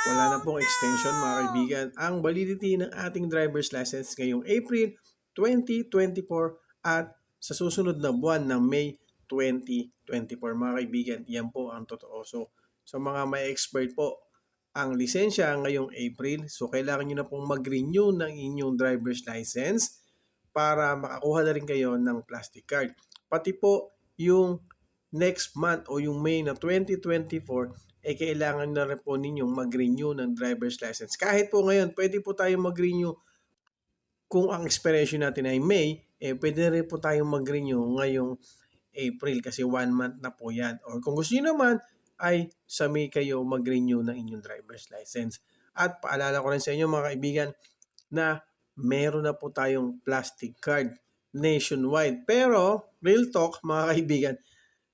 Wala na pong extension mga kaibigan ang validity ng ating driver's license ngayong April 2024 at sa susunod na buwan ng May 2024 mga kaibigan. Yan po ang totoo. So sa mga may expert po ang lisensya ngayong April, so kailangan nyo na pong mag-renew ng inyong driver's license para makakuha na rin kayo ng plastic card. Pati po yung next month o yung May na 2024 eh kailangan na rin po ninyong mag-renew ng driver's license. Kahit po ngayon, pwede po tayo mag-renew kung ang expiration natin ay May, eh pwede rin po tayong mag-renew ngayong April kasi one month na po yan. Or kung gusto nyo naman, ay sa May kayo mag-renew ng inyong driver's license. At paalala ko rin sa inyo mga kaibigan na meron na po tayong plastic card nationwide. Pero, real talk mga kaibigan,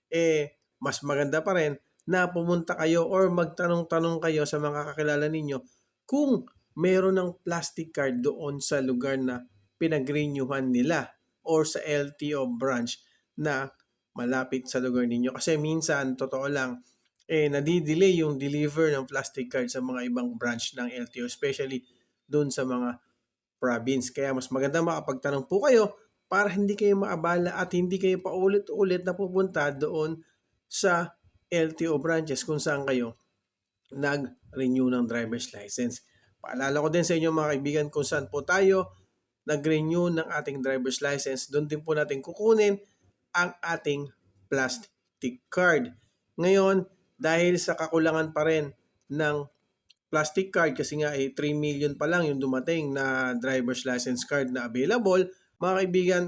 eh mas maganda pa rin na pumunta kayo or magtanong-tanong kayo sa mga kakilala ninyo kung meron ng plastic card doon sa lugar na pinag-renewhan nila or sa LTO branch na malapit sa lugar ninyo. Kasi minsan, totoo lang, eh, nadidelay yung deliver ng plastic card sa mga ibang branch ng LTO, especially doon sa mga province. Kaya mas maganda makapagtanong po kayo para hindi kayo maabala at hindi kayo paulit-ulit na pupunta doon sa LTO branches kung saan kayo nag-renew ng driver's license. Paalala ko din sa inyo mga kaibigan kung saan po tayo nag-renew ng ating driver's license. Doon din po natin kukunin ang ating plastic card. Ngayon, dahil sa kakulangan pa rin ng plastic card kasi nga eh, 3 million pa lang yung dumating na driver's license card na available, mga kaibigan,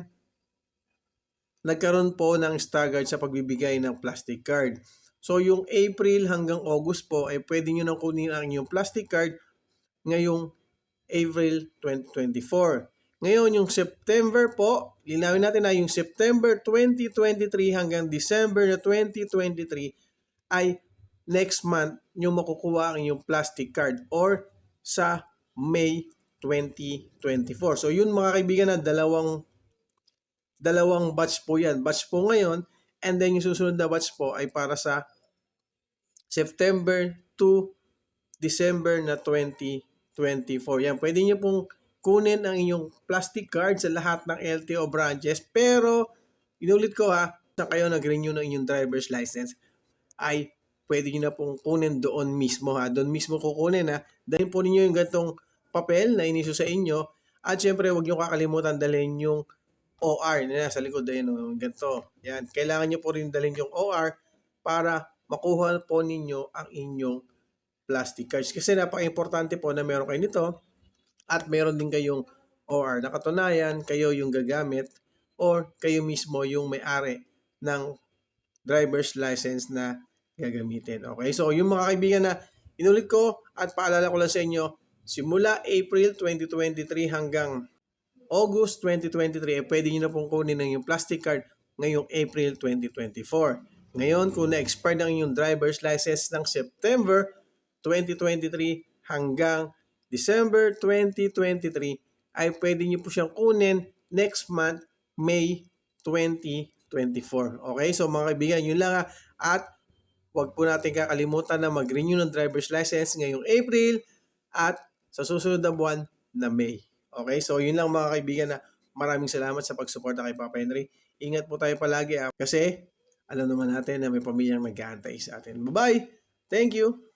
nagkaroon po ng staggered sa pagbibigay ng plastic card. So yung April hanggang August po ay pwede nyo nang kunin ang inyong plastic card ngayong April 2024. Ngayon yung September po, linawin natin na yung September 2023 hanggang December na 2023 ay next month nyo makukuha ang inyong plastic card or sa May 2024. So yun mga kaibigan na dalawang dalawang batch po yan. Batch po ngayon and then yung susunod na batch po ay para sa September to December na 2024. Yan, pwede nyo pong kunin ang inyong plastic card sa lahat ng LTO branches pero inulit ko ha, sa kayo nag-renew ng inyong driver's license ay pwede nyo na pong kunin doon mismo ha. Doon mismo kukunin ha. Dahil po ninyo yung gantong papel na iniso sa inyo at syempre huwag nyo kakalimutan dalhin yung OR na sa likod ayun oh, ganito. Yan, kailangan nyo po rin dalhin yung OR para makuha po ninyo ang inyong plastic cards. Kasi napaka-importante po na meron kayo nito at meron din kayong OR. Nakatunayan, kayo yung gagamit or kayo mismo yung may-ari ng driver's license na gagamitin. Okay, so yung mga kaibigan na inulit ko at paalala ko lang sa inyo, simula April 2023 hanggang August 2023, eh, pwede nyo na pong kunin ng yung plastic card ngayong April 2024. Ngayon, kung na-expire ng inyong driver's license ng September 2023 hanggang December 2023, ay pwede nyo po siyang kunin next month, May 2024. Okay, so mga kaibigan, yun lang ha. At Huwag po natin kakalimutan na mag-renew ng driver's license ngayong April at sa susunod na buwan na May. Okay, so yun lang mga kaibigan na maraming salamat sa pagsuporta kay Papa Henry. Ingat po tayo palagi ah, kasi alam naman natin na may pamilyang nag-aantay sa atin. Bye-bye! Thank you!